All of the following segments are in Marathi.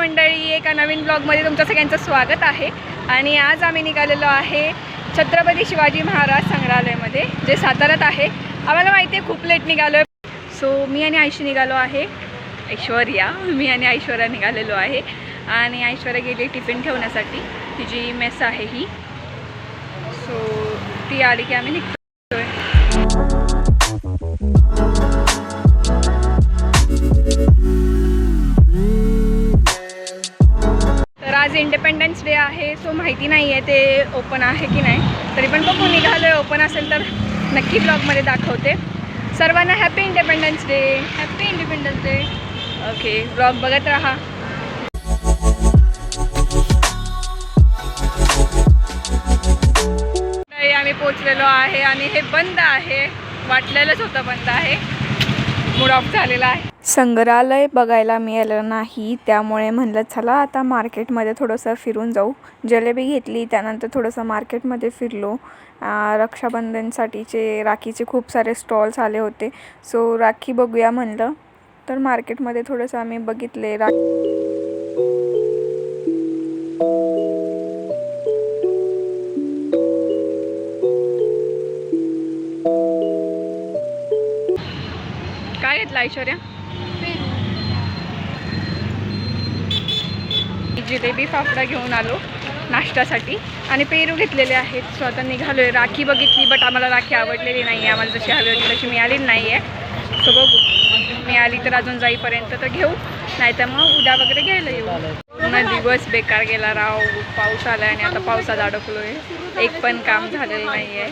मंडळी एका नवीन ब्लॉगमध्ये तुमचं सगळ्यांचं स्वागत आहे. आणि आज आम्ही निघालेलो आहे छत्रपती शिवाजी महाराज संग्रहालयामध्ये जे साताऱ्यात आहे. आम्हाला माहिती आहे खूप लेट निघालो आहे सो मी आणि आयशी निघालो आहे. ऐश्वर्या मी आणि ऐश्वर्या निघालेलो आहे. आणि ऐश्वर्या गेली टिफिन ठेवण्यासाठी. तिची मेस आहे ही. सो ती आली की आम्ही निघतो इंडिपेंडन्स डे आहे सो माहिती नाही आहे ते ओपन आहे की नाही. तरी पण बघू निघालो आहे ओपन असेल तर नक्की ब्लॉगमध्ये दाखवते. सर्वांना happy Independence Day happy Independence Day okay blog बघत राहा. आम्ही पोचलेलो आहे आणि हे बंद आहे. वाटलेलंच होतं बंद आहे. मूड ऑफ झालेला आहे. संग्रहालय बघायला मिळालं नाही. त्यामुळे म्हणलं चला आता मार्केटमध्ये थोडंसं फिरून जाऊ. जलेबी घेतली त्यानंतर थोडंसं मार्केटमध्ये फिरलो. रक्षाबंधनसाठीचे राखीचे खूप सारे स्टॉल्स आले होते. सो राखी बघूया म्हणलं. तर मार्केटमध्ये थोडंसं आम्ही बघितले रा काय घेतलं ऐश्वर्या? म्हणजे जिलेबी फाफडा घेऊन आलो नाश्त्यासाठी. आणि पेरू घेतलेले आहेत. सो आता निघालो आहे राखी बघितली बट आम्हाला राखी आवडलेली नाही आहे आम्हाला जशी हवी होती तशी मिळाली नाही आहे सो बघू. मिळाली तर अजून जाईपर्यंत तर घेऊ. नाही तर मग उद्या वगैरे घ्यायला येऊ. पूर्ण दिवस बेकार गेला राव. पाऊस आला आणि आता पावसात अडकलो आहे एक पण काम झालेलं नाही आहे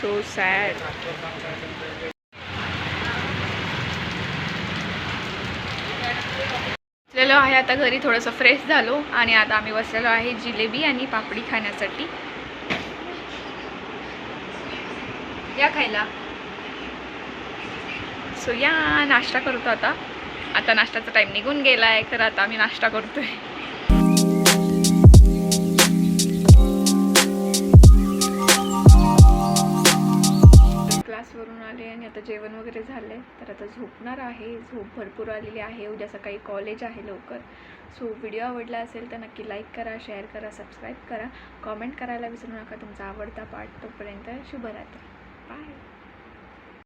सो सॅड बसलेलो आहे आता घरी थोडंसं फ्रेश झालो आणि आता आम्ही बसलेलो आहे जिलेबी आणि पापडी खाण्यासाठी. या खायला. सो या नाश्ता करतो आता. आता नाश्त्याचा टाईम निघून गेला आहे खरं आता आम्ही नाश्ता करतोय. क्लासवरून आले आणि आता जेवण वगैरे झालं आहे तर आता झोपणार आहे. झोप भरपूर आलेली आहे. उद्या सकाळी कॉलेज आहे लवकर. सो व्हिडिओ आवडला असेल तर नक्की लाईक करा शेअर करा सबस्क्राईब करा. कॉमेंट करायला विसरू नका. तुमचा आवडता पार्ट तोपर्यंत शुभरात्री. बाय